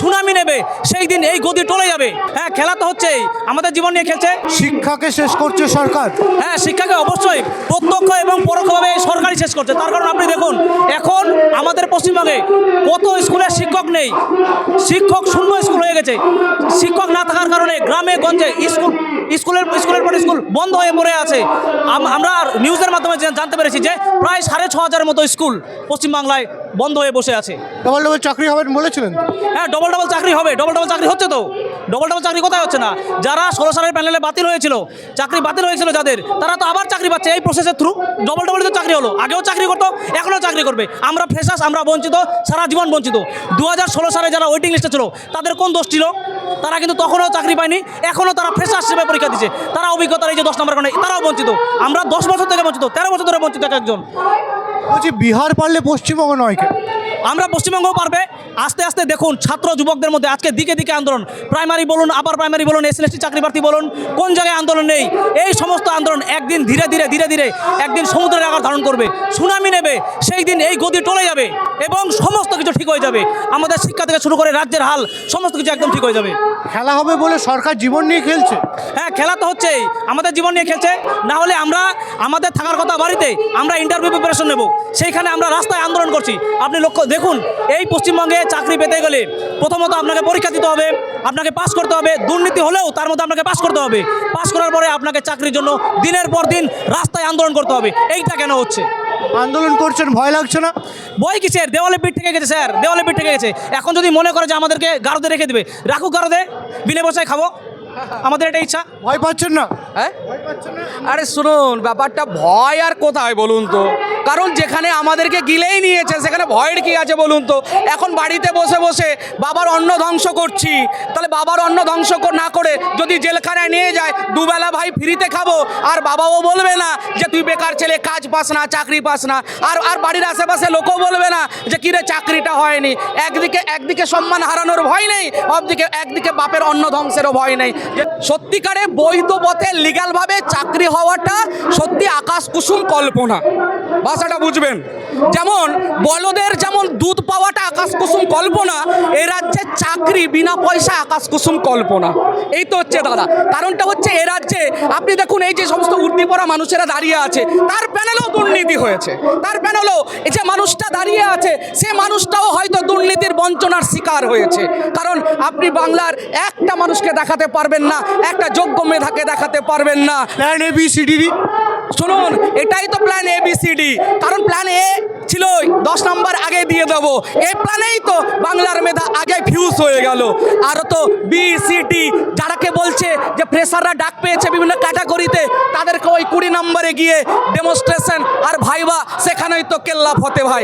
Tsunami নেবে সেই দিন এই গদি টলে যাবে। হ্যাঁ খেলা তো হচ্ছেই আমাদের জীবন নিয়ে খেলছে। শিক্ষাকে শেষ করছে সরকার। হ্যাঁ শিক্ষাকে অবশ্যই প্রত্যক্ষ এবং পরোক্ষভাবে এই সরকারই শেষ করছে। তার কারণ আপনি দেখুন এখন আমাদের পশ্চিমবঙ্গে কত স্কুলে শিক্ষক নেই। শিক্ষক শূন্য স্কুল হয়ে গেছে। শিক্ষক না থাকার কারণে গ্রামে গঞ্জে স্কুল স্কুলের স্কুলের পর স্কুল বন্ধ হয়ে পড়ে আছে। আমরা নিউজের মাধ্যমে জানতে পেরেছি যে প্রায় সাড়ে ছ হাজারের মতো স্কুল পশ্চিমবাংলায় বন্ধ হয়ে বসে আছে। ডবল ডবল চাকরি হবেন বলেছিলেন? হ্যাঁ ডবল ডবল চাকরি হবে। ডবল ডবল চাকরি হচ্ছে তো। ডবল ডবল চাকরি কোথায় হচ্ছে না? যারা ষোলো সালের প্যানেলে বাতিল হয়েছিল চাকরি বাতিল হয়েছিল যাদের তারা তো আবার চাকরি পাচ্ছে এই প্রসেসের থ্রু ডবল ডবল তো চাকরি হলো। আগেও চাকরি করতো এখনও চাকরি করবে। আমরা ফ্রেশার্স আমরা বঞ্চিত সারা জীবন বঞ্চিত। দু হাজার ষোলো সালে যারা ওয়েটিং লিস্টে ছিল তাদের কোন দোষ ছিল? তারা কিন্তু তখনও চাকরি পায়নি, এখনও তারা ফ্রেশার হিসেবে পরীক্ষা দিচ্ছে তারা অভিজ্ঞতার এই যে দশ নম্বর কারণে তারাও বঞ্চিত। আমরা দশ বছর থেকে বঞ্চিত, তেরো বছর ধরে বঞ্চিত এক একজন। বলছি, বিহার পারলে পশ্চিমবঙ্গ নয় কেন? আমরা পশ্চিমবঙ্গও পারবে। আস্তে আস্তে দেখুন ছাত্র যুবকদের মধ্যে আজকে দিকে দিকে আন্দোলন। প্রাইমারি বলুন আবার প্রাইমারি বলুন এস এসটি চাকরি প্রার্থী বলুন কোন জায়গায় আন্দোলন নেই? এই সমস্ত আন্দোলন একদিন ধীরে ধীরে ধীরে ধীরে একদিন সমুদ্রের আকার ধারণ করবে সুনামি নেবে সেই দিন এই গদি টলে যাবে এবং সমস্ত কিছু ঠিক হয়ে যাবে। আমাদের শিক্ষা থেকে শুরু করে রাজ্যের হাল সমস্ত কিছু একদম ঠিক হয়ে যাবে। খেলা হবে বলে সরকার জীবন নিয়ে খেলছে। হ্যাঁ খেলা তো হচ্ছেই আমাদের জীবন নিয়ে খেলছে। না হলে আমরা আমাদের থাকার কথা বাড়িতে আমরা ইন্টারভিউ প্রিপারেশন নেব। সেইখানে আমরা রাস্তায় আন্দোলন করছি। আপনি লক্ষ্য দেখুন এই পশ্চিমবঙ্গে চাকরি পেতে গেলে প্রথমত আপনাকে পরীক্ষা দিতে হবে আপনাকে পাস করতে হবে দুর্নীতি হলেও তার মধ্যে আপনাকে পাস করতে হবে। পাস করার পরে আপনাকে চাকরির জন্য দিনের পর দিন রাস্তায় আন্দোলন করতে হবে এইটা কেন হচ্ছে? আন্দোলন করছেন ভয় লাগছে না? বই কিসের? দেওয়ালে পিঠ থেকে গেছে স্যার দেওয়ালে পিঠ থেকে গেছে। এখন যদি মনে করে যে আমাদেরকে গারদে রেখে দেবে রাখুক গারদে বিলে বসায় খাব। আমাদের এটা ইচ্ছা। ভয় পাচ্ছেন না? হ্যাঁ? আরে শুনুন, ব্যাপারটা ভয় আর কোথায় বলুন তো? কারণ যেখানে আমাদেরকে গিলেই নিয়েছে, সেখানে ভয়ের কি আছে বলুন তো? এখন বাড়িতে বসে বসে বাবার অন্ন ধ্বংস করছি, তাহলে বাবার অন্ন ধ্বংস না করে যদি জেলখানায় নিয়ে যায়, দুবেলা ভাই ফ্রিতে খাব, আর বাবাও বলবে না যে তুই বেকার ছেলে, কাজ পাস না, চাকরি পাস না, আর আর বাড়ির আশেপাশে লোকও বলবে না যে কিরে চাকরিটা হয়নি। একদিকে একদিকে সম্মান হারানোর ভয় নেই অপদিকে একদিকে বাপের অন্ন ধ্বংসেরও ভয় নেই। যে সত্যিকারে বৈধ পথে লিগালভাবে চাকরি হওয়াটা সত্যি আকাশ কুসুম কল্পনা। ভাষাটা বুঝবেন। যেমন বলদের যেমন দুধ পাওয়াটা আকাশ কুসুম কল্পনা এ রাজ্যে চাকরি বিনা পয়সা আকাশ কুসুম কল্পনা। এই তো হচ্ছে দাদা। কারণটা হচ্ছে এ রাজ্যে আপনি দেখুন এই যে সমস্ত উর্দি পড়া মানুষেরা দাঁড়িয়ে আছে তার প্যানেলেও দুর্নীতি হয়েছে। তার প্যানেলেও এই যে মানুষটা দাঁড়িয়ে আছে সে মানুষটাও হয়তো দুর্নীতির বঞ্চনার শিকার হয়েছে। কারণ আপনি বাংলার একটা মানুষকে দেখাতে পারবেন না একটা যোগ্য মেধাকে দেখাতে পারবেন না। Plan A B C D শুনুন এটাই তো plan A B C D কারণ প্ল্যান এ দশ নম্বর আগে দিয়ে দেব। এই প্ল্যানেই তো বাংলার মেধা আগে ফিউজ হয়ে গেল। আর তো বি সিটি যারাকে বলছে যে ফ্রেশাররা ডাক পেয়েছে বিভিন্ন ক্যাটাগরিতে তাদেরকে ওই কুড়ি নম্বরে গিয়ে ডেমনস্ট্রেশন আর ভাইবা, সেখানেই তো কেল্লা হতে ভাই।